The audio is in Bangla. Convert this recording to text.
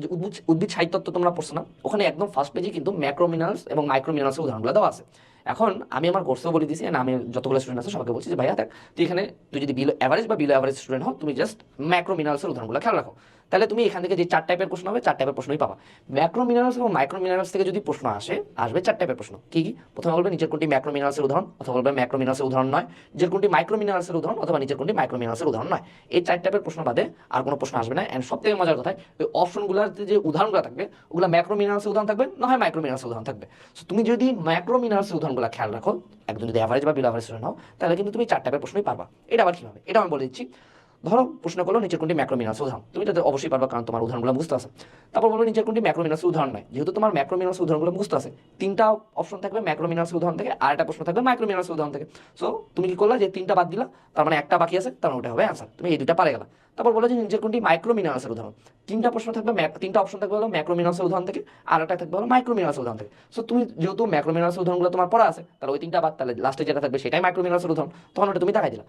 যে উদ্ভিদ উদ্ভিদ সাহিত্যত্ব তোমরা পড়ছো না, ওখানে একদম ফার্স্ট পেজে কিন্তু ম্যাক্রোমিনালস এবং মাইক্রো মিনারেলসের উদাহরণগুলো দেওয়া আছে। এখন আমি আমার কোর্সেও বলে and আমি যতগুলো স্টুডেন্ট আছে সবাইকে বলছি যে ভাইয়া দেখ, তুই এখানে, তুই যদি বিলো অ্যাভারেজ বা বিলো অ্যাভারেজ স্টুডেন্ট হও, তুমি জাস্ট ম্যাক্রো মিনারেলসের উদাহরণগুলো খেয়াল রাখো। তাহলে তুমি এখান থেকে যে চার টাইপের প্রশ্ন হবে চার টাইপের প্রশ্নই পাবা। ম্যাক্রো মিনারেলস এবং মাইক্রো মিনারেলস থেকে যদি প্রশ্ন আসে আসবে চার টাইপের প্রশ্ন। কি কি? প্রথমে বলবে নিচের কোনটি ম্যাক্রো মিনারেলসের উদাহরণ অথবা বলবে ম্যাক্রো মিনারেলসের উদাহরণ নয়। নিজের কোনটি মাইক্রো মিনারেলসের উদাহরণ অথবা নিচের কোনটি মাইক্রো মিনারেলসের উদাহরণ নয়। এই চার টাইপের প্রশ্ন বাদে আর কোনো প্রশ্ন আসবে না। এন্ড সব থেকে মজার কথা ওই অপশনগুলোতে যে উদাহরণগুলো থাকবে ওগুলো ম্যাক্রো মিনারেলসের উদাহরণ থাকবে না হয় মাইক্রো মিনারেলসের উদাহরণ থাকবে। So, তুমি যদি ম্যাক্রো মিনারেলসের উদাহরণগুলো খেয়াল রাখো একজন যদি অ্যাভারেজ বা বিলো অ্যাভারেজ হও তাহলে কিন্তু তুমি চার টাইপের প্রশ্নই পারবা। এটা আবার কীভাবে? এটা আমি বলে দিচ্ছি। ধরো প্রশ্ন করল, নিচের কোনটি ম্যাক্রো মিনারেলস উদাহরণ? তুমি এটা অবশ্যই পারবা, কারণ তোমার উদাহরণগুলো বুঝতে আছে। তারপর বলব নিচের কোনটি ম্যাক্রো মিনারেলস উদাহরণ নয়? যেহেতু তোমার ম্যাক্রো মিনারেলস উদাহরণগুলো বুঝতে আছে, তিনটা অপশন থাকবে ম্যাক্রো মিনারেলস উদাহরণ থেকে, আর একটা প্রশ্ন থাকবে মাইক্রো মিনারেলস উদাহরণ থেকে। সো তুমি কি করলা যে তিনটা বাদ দিলা, তার মানে একটা বাকি আছে, তার মানে ওটা হবে অ্যান্সার তুমি এই দুটা পারে গেলা। তারপর বলো যে নিচের কোনটি মাইক্রো মিনারেলসের উদাহরণ? তিনটা প্রশ্ন থাকবে তিনটা অপশন থাকবে হলো ম্যাক্রো মিনারেলসের উদাহরণ থেকে, আর একটা থাকবে হলো মাইক্রো মিনারেলসের উদাহরণ থেকে। সো তুমি যেহেতু ম্যাক্রো মিনারেলসের উদাহরণগুলো তোমার পড়া আছে, তাহলে ওই তিনটা বাদ, তাহলে লাস্টে যেটা থাকবে সেটাই মাইক্রো মিনারেলসের উদাহরণ। তখন ওটা তুমি দেখাই দিলা।